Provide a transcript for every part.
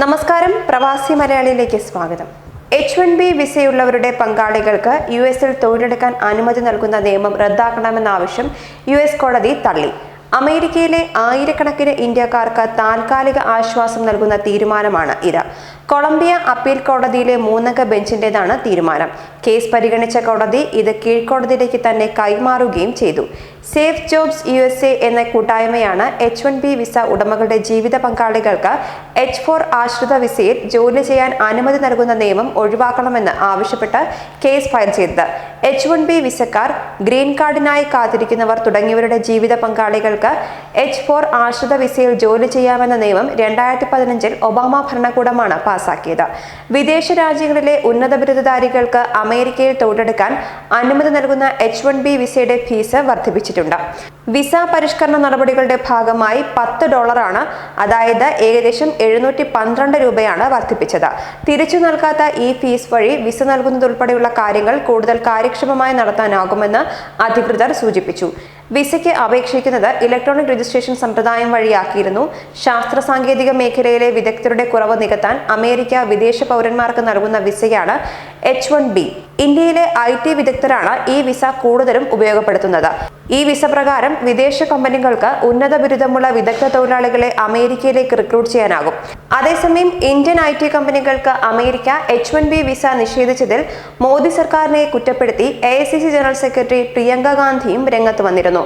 നമസ്കാരം. പ്രവാസി മലയാളിയിലേക്ക് സ്വാഗതം. എച്ച് വൺ ബി വിസയുള്ളവരുടെ പങ്കാളികൾക്ക് യു എസിൽ തൊഴിലെടുക്കാൻ അനുമതി നൽകുന്ന നിയമം റദ്ദാക്കണമെന്ന ആവശ്യം യു എസ് കോടതി തള്ളി. അമേരിക്കയിലെ ആയിരക്കണക്കിന് ഇന്ത്യക്കാർക്ക് താൽക്കാലിക ആശ്വാസം നൽകുന്ന തീരുമാനമാണ് ഇത് കൊളംബിയ അപ്പീൽ കോടതിയിലെ മൂന്നംഗ ബെഞ്ചിന്റേതാണ് തീരുമാനം. കേസ് പരിഗണിച്ച കോടതി ഇത് കീഴ്ക്കോടതിയിലേക്ക് തന്നെ കൈമാറുകയും ചെയ്തു. Safe jobs U S A എന്ന കൂട്ടായ്മയാണ് എച്ച് വൺ ബി വിസ ഉടമകളുടെ ജീവിത പങ്കാളികൾക്ക് എച്ച് ഫോർ ആശ്രിത വിസയിൽ ജോലി ചെയ്യാൻ അനുമതി നൽകുന്ന നിയമം ഒഴിവാക്കണമെന്ന് ആവശ്യപ്പെട്ട് കേസ് ഫയൽ ചെയ്തത്. എച്ച് വൺ ബി വിസക്കാർ ഗ്രീൻ കാർഡിനായി കാത്തിരിക്കുന്നവർ തുടങ്ങിയവരുടെ ജീവിത പങ്കാളികൾക്ക് എച്ച് ഫോർ ആശ്രിത വിസയിൽ ജോലി ചെയ്യാമെന്ന നിയമം രണ്ടായിരത്തി പതിനഞ്ചിൽ ഒബാമ ഭരണകൂടമാണ് പാസാക്കിയത്. വിദേശ രാജ്യങ്ങളിലെ ഉന്നത ബിരുദധാരികൾക്ക് അമേരിക്കയിൽ തൊഴിലെടുക്കാൻ അനുമതി നൽകുന്ന എച്ച് വൺ ബി വിസയുടെ ഫീസ് വർദ്ധിപ്പിച്ചിട്ടുണ്ട്. വിസ പരിഷ്കരണ നടപടികളുടെ ഭാഗമായി പത്ത് ഡോളറാണ് അതായത് ഏകദേശം എഴുന്നൂറ്റി പന്ത്രണ്ട് രൂപയാണ് വർദ്ധിപ്പിച്ചത്. തിരിച്ചു നൽകാത്ത ഈ ഫീസ് വഴി വിസ നൽകുന്നതുൾപ്പെടെയുള്ള കാര്യങ്ങൾ കൂടുതൽ കാര്യക്ഷമമായി നടത്താനാകുമെന്ന് അധികൃതർ സൂചിപ്പിച്ചു. വിസയ്ക്ക് അപേക്ഷിക്കുന്നത് ഇലക്ട്രോണിക് രജിസ്ട്രേഷൻ സമ്പ്രദായം വഴിയാക്കിയിരുന്നു. ശാസ്ത്ര സാങ്കേതിക മേഖലയിലെ വിദഗ്ധരുടെ കുറവ് നികത്താൻ അമേരിക്ക വിദേശ പൗരന്മാർക്ക് നൽകുന്ന വിസയാണ് എച്ച് വൺ ബി ഇന്ത്യയിലെ ഐ ടി വിദഗ്ധരാണ് ഈ വിസ കൂടുതലും ഉപയോഗപ്പെടുത്തുന്നത്. ഈ വിസ പ്രകാരം വിദേശ കമ്പനികൾക്ക് ഉന്നത ബിരുദമുള്ള വിദഗ്ധ തൊഴിലാളികളെ അമേരിക്കയിലേക്ക് റിക്രൂട്ട് ചെയ്യാനാകും. അതേസമയം ഇന്ത്യൻ ഐ ടി കമ്പനികൾക്ക് America H one B visa നിഷേധിച്ചതിൽ Modi സർക്കാരിനെ കുറ്റപ്പെടുത്തി എ ജനറൽ സെക്രട്ടറി പ്രിയങ്ക ഗാന്ധിയും രംഗത്ത് വന്നിരുന്നു.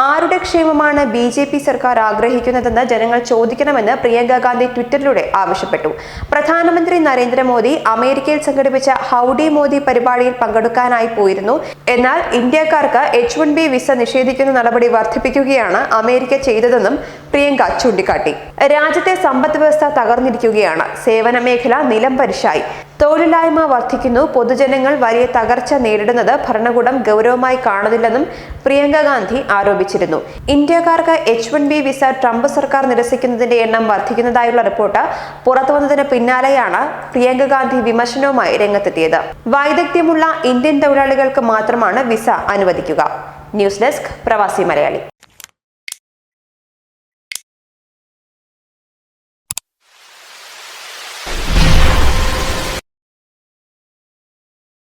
ആരുടെ ക്ഷേമമാണ് ബി ജെ പി സർക്കാർ ആഗ്രഹിക്കുന്നതെന്ന് ജനങ്ങൾ ചോദിക്കണമെന്ന് പ്രിയങ്ക ഗാന്ധി ട്വിറ്ററിലൂടെ ആവശ്യപ്പെട്ടു. പ്രധാനമന്ത്രി നരേന്ദ്രമോദി അമേരിക്കയിൽ സംഘടിപ്പിച്ച ഹൗഡി മോദി പരിപാടിയിൽ പങ്കെടുക്കാനായി പോയിരുന്നു. എന്നാൽ ഇന്ത്യക്കാർക്ക് എച്ച് വൺ ബി വിസ നിഷേധിക്കുന്ന നടപടി വർദ്ധിപ്പിക്കുകയാണ് അമേരിക്ക ചെയ്തതെന്നും പ്രിയങ്ക ചൂണ്ടിക്കാട്ടി. രാജ്യത്തെ സമ്പദ് വ്യവസ്ഥ തകർന്നിരിക്കുകയാണ്. സേവന മേഖല നിലം പരിശായി. തൊഴിലില്ലായ്മ വർദ്ധിക്കുന്നു. പൊതുജനങ്ങൾ വലിയ തകർച്ച നേരിടുന്നത് ഭരണകൂടം ഗൗരവമായി കാണുന്നില്ലെന്നും പ്രിയങ്ക ഗാന്ധി ആരോപിച്ചിരുന്നു. ഇന്ത്യക്കാർക്ക് H one B visa Trump സർക്കാർ നിരസിക്കുന്നതിന്റെ എണ്ണം വർദ്ധിക്കുന്നതായുള്ള റിപ്പോർട്ട് പുറത്തുവന്നതിന് പിന്നാലെയാണ് പ്രിയങ്ക ഗാന്ധി വിമർശനവുമായി രംഗത്തെത്തിയത്. വൈദഗ്ധ്യമുള്ള ഇന്ത്യൻ തൊഴിലാളികൾക്ക് മാത്രമാണ് വിസ അനുവദിക്കുക. ന്യൂസ് ഡെസ്ക് പ്രവാസി മലയാളി.